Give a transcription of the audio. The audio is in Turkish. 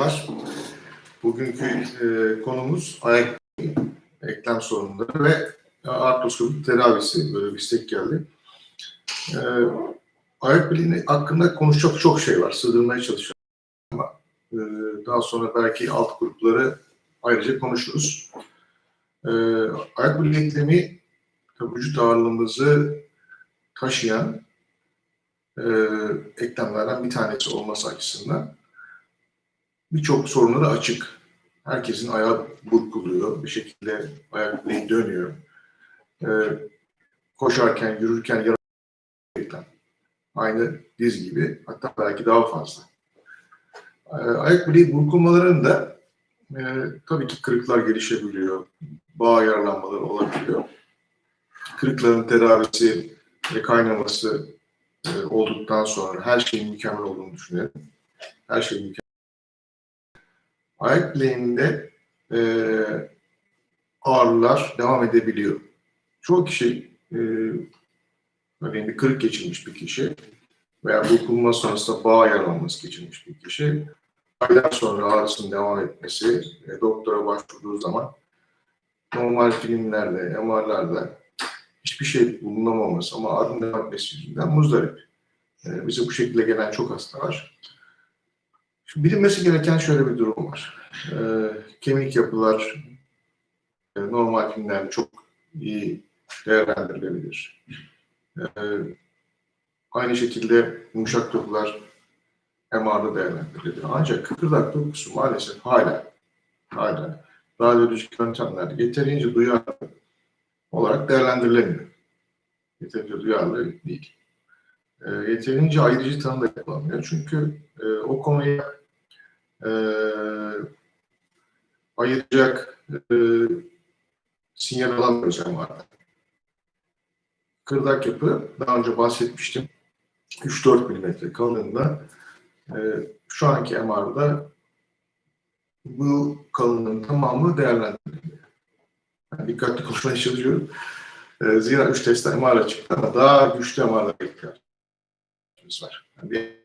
akşamlar. Bugünkü e, konumuz ayak eklem sorunları ve artroskopik tedavisi. Böyle bir istek geldi. E, ayak bileği hakkında konuşacak çok şey var. Sığdırmaya çalışıyorum ama e, daha sonra belki alt grupları ayrıca konuşuruz. E, ayak bileği eklemi vücut ağırlığımızı taşıyan e, eklemlerden bir tanesi olması açısından birçok sorunları açık. Herkesin ayağı burkuluyor, bir şekilde ayak bileği dönüyor. E, koşarken, yürürken yaralı eklem. Aynı diz gibi, hatta belki daha fazla. E, ayak bileği burkulmalarında e, tabii ki kırıklar gelişebiliyor, bağ yaralanmaları olabiliyor. Kırıkların tedavisi ve kaynaması e, olduktan sonra her şeyin mükemmel olduğunu düşünüyorum. Her şey mükemmel. Ayak bileğinde e, ağrılar devam edebiliyor. Çoğu kişi, e, örneğin bir kırık geçirmiş bir kişi veya burkulma sonrasında bağ yaralanması geçirmiş bir kişi, aylar sonra ağrısının devam etmesi, e, doktora başvurduğu zaman normal filmlerde, MR'larda hiçbir şey bulunamaması ama ağrının devam etmesi yüzünden muzdarip. E, bize bu şekilde gelen çok hasta var. Şimdi bilinmesi gereken şöyle bir durum var. E, kemik yapılar e, normal filmlerde çok iyi değerlendirilebilir. E, aynı şekilde yumuşak dokular MR'da değerlendirilebilir. Ancak kıkırdak dokusu maalesef hala hala radyolojik yöntemlerde yeterince duyarlı olarak değerlendirilemiyor. Yeterince duyarlı değil. E, yeterince ayrıcı tanım da yapılamıyor. Çünkü e, o konuya e, ayıracak e, sinyal alamıyoruz MR'da. Kırdak yapı, daha önce bahsetmiştim, 3-4 mm kalınlığında e, şu anki MR'da bu kalınlığın tamamı değerlendiriliyor. Yani dikkatli konuşmaya çalışıyorum. E, zira 3 testte MR'la çıktı ama daha güçlü MR'la ihtiyacımız var. Yani bir